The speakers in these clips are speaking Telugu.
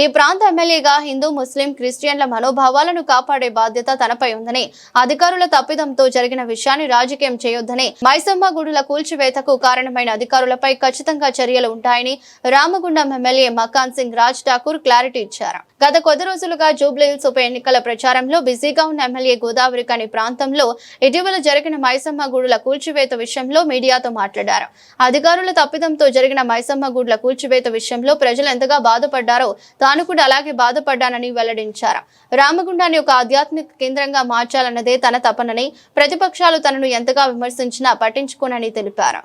ఈ ప్రాంత ఎమ్మెల్యేగా హిందూ ముస్లిం క్రిస్టియన్ల మనోభావాలను కాపాడే బాధ్యత తనపై ఉందని అధికారుల తప్పిదంతో జరిగిన విషయాన్ని రాజకీయం చేయొద్దని మైసమ్మ గుడుల కూల్చివేతకు కారణమైన అధికారులపై ఖచ్చితంగా చర్యలు ఉంటాయని రామగుండం ఎమ్మెల్యే మకాన్ సింగ్ రాజ్ ఠాకూర్ క్లారిటీ ఇచ్చారు. గత కొద్ది రోజులుగా జూబ్లీహిల్స్ ఉప ఎన్నికల ప్రచారంలో బిజీగా ఉన్న ఎమ్మెల్యే గోదావరి కాని ప్రాంతంలో ఇటీవల జరిగిన మైసమ్మ గుడుల కూల్చివేత విషయంలో మీడియాతో మాట్లాడారు. అధికారుల తప్పిదంతో జరిగిన మైసమ్మ గుడుల కూల్చివేత విషయంలో ప్రజలు ఎంతగా బాధపడ్డారో తాను కూడా అలాగే బాధపడ్డానని వెల్లడించారు. రామగుండాన్ని ఒక ఆధ్యాత్మిక కేంద్రంగా మార్చాలన్నదే తన తపనని ప్రతిపక్షాలు తనను ఎంతగా విమర్శించినా పట్టించుకోనని తెలిపారు.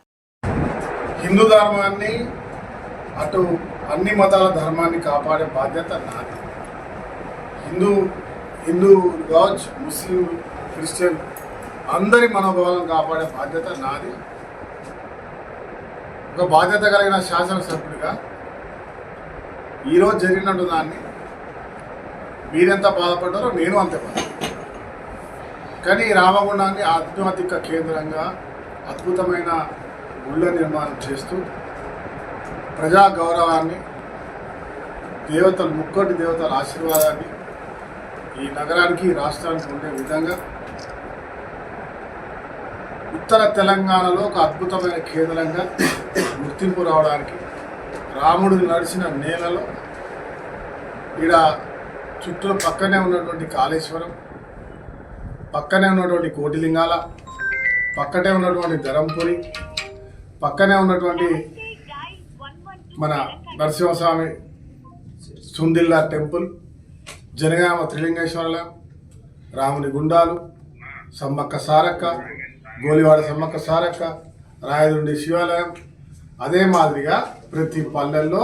హిందూ ధర్మాన్ని అటు అన్ని మతాల ధర్మాన్ని కాపాడే బాధ్యత నాది. హిందూ హిందూ కావచ్చు ముస్లిం క్రిస్టియన్ అందరి మనోభావాలను కాపాడే బాధ్యత నాది. ఒక బాధ్యత కలిగిన శాసనసభ్యుడిగా ఈరోజు జరిగినట్టు దాన్ని మీరెంత బాధపడ్డారో నేను అంతే కానీ రామగుండాన్ని ఆధ్యాత్మిక కేంద్రంగా అద్భుతమైన గుళ్ళ నిర్మాణం చేస్తూ ప్రజా గౌరవాన్ని దేవతలు ముక్కోటి దేవతల ఆశీర్వాదాన్ని ఈ నగరానికి ఈ రాష్ట్రానికి ఉండే విధంగా ఉత్తర తెలంగాణలో ఒక అద్భుతమైన కేంద్రంగా గుర్తింపు రావడానికి రాముడు నడిచిన నేలలో ఈడ చుట్టూ పక్కనే ఉన్నటువంటి కాళేశ్వరం పక్కనే ఉన్నటువంటి కోటిలింగాల పక్కనే ఉన్నటువంటి ధరంపురి పక్కనే ఉన్నటువంటి మన నరసింహస్వామి సుందిల్లా టెంపుల్ జనగామ త్రిలింగేశ్వరలయం రాముని గుండాలు సమ్మక్క సారక్క గోలివాడ సమ్మక్క సారక్క రాయదుండి శివాలయం అదే మాదిరిగా ప్రతి పల్లెల్లో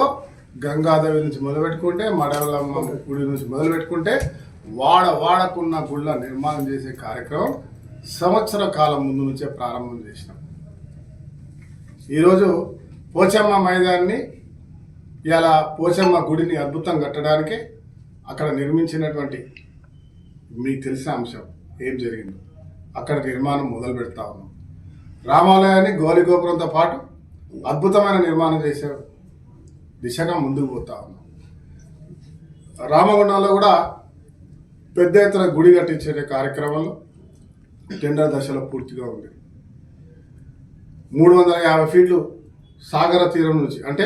గంగాదేవి నుంచి మొదలుపెట్టుకుంటే మడవలమ్మ గుడి నుంచి మొదలుపెట్టుకుంటే వాడ వాడకున్న గుళ్ళ నిర్మాణం చేసే కార్యక్రమం సంవత్సర కాలం ముందు నుంచే ప్రారంభం చేసినాం. ఈరోజు పోచమ్మ మైదాన్ని ఇలా పోచమ్మ గుడిని అద్భుతం కట్టడానికి అక్కడ నిర్మించినటువంటి మీకు తెలిసిన అంశం ఏం జరిగిందో. అక్కడ నిర్మాణం మొదలు పెడతా ఉన్నాం. రామాలయాన్ని గోలి గోపురంతో పాటు అద్భుతమైన నిర్మాణం చేసే దిశగా ముందుకు పోతా ఉన్నాం. రామగుండంలో కూడా పెద్ద ఎత్తున గుడి కట్టించే కార్యక్రమంలో టెండర్ దశలో పూర్తిగా ఉంది. మూడు వందల యాభై ఫీట్లు సాగర తీరం నుంచి అంటే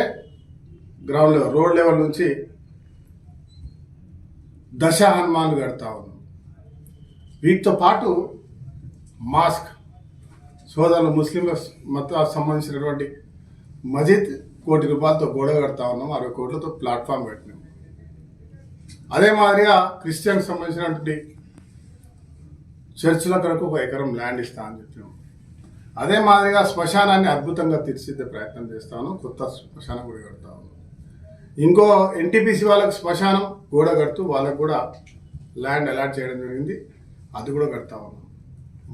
గ్రౌండ్ లెవెల్ రోడ్ లెవెల్ నుంచి దశ హనుమాన్లు కడతా ఉన్నాం. వీటితో పాటు మాస్క్ సోదరులు ముస్లిం మతాలకు సంబంధించినటువంటి మజీద్ కోటి రూపాయలతో గోడ కడతా ఉన్నాం అరవై కోట్లతో ప్లాట్ఫామ్ పెట్టినాం. అదే మాదిరిగా క్రిస్టియన్కి సంబంధించినటువంటి చర్చిల కొరకు ఒక ఎకరం ల్యాండ్ ఇస్తా అని చెప్పినాం. అదే మాదిరిగా శ్మశానాన్ని అద్భుతంగా తీర్చిదిద్దే ప్రయత్నం చేస్తాను కొత్త శ్మశానం కూడా కడతా ఉన్నాం. ఇంకో ఎన్టీపీసీ వాళ్ళకి శ్మశానం గోడ కడుతూ వాళ్ళకు కూడా ల్యాండ్ అలాట్ చేయడం జరిగింది అది కూడా కడతా ఉన్నాం.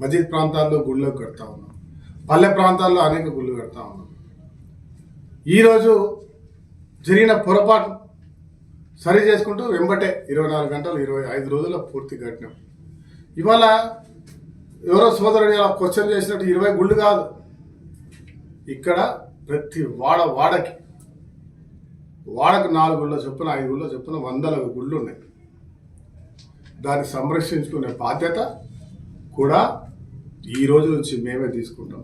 మజీద్ ప్రాంతాల్లో గుళ్ళకు కడతా ఉన్నాం. పల్లె ప్రాంతాల్లో అనేక గుళ్ళు కడతా ఉన్నాం. ఈరోజు జరిగిన పొరపాటు సరి చేసుకుంటూ వెంబటే ఇరవై నాలుగు గంటలు ఇరవై ఐదు రోజుల పూర్తి కట్టినాం. ఇవాళ ఎవరో సోదరుడు ఇలా క్వశ్చన్ చేసినట్టు ఇరవై గుళ్ళు కాదు. ఇక్కడ ప్రతి వాడ వాడకి వాడకు నాలుగు గుళ్ళ చొప్పున ఐదు గుళ్ళ చొప్పున వందల గుళ్ళు ఉన్నాయి. దాన్ని సంరక్షించుకునే బాధ్యత కూడా ఈ రోజు నుంచి మేమే తీసుకుంటాం.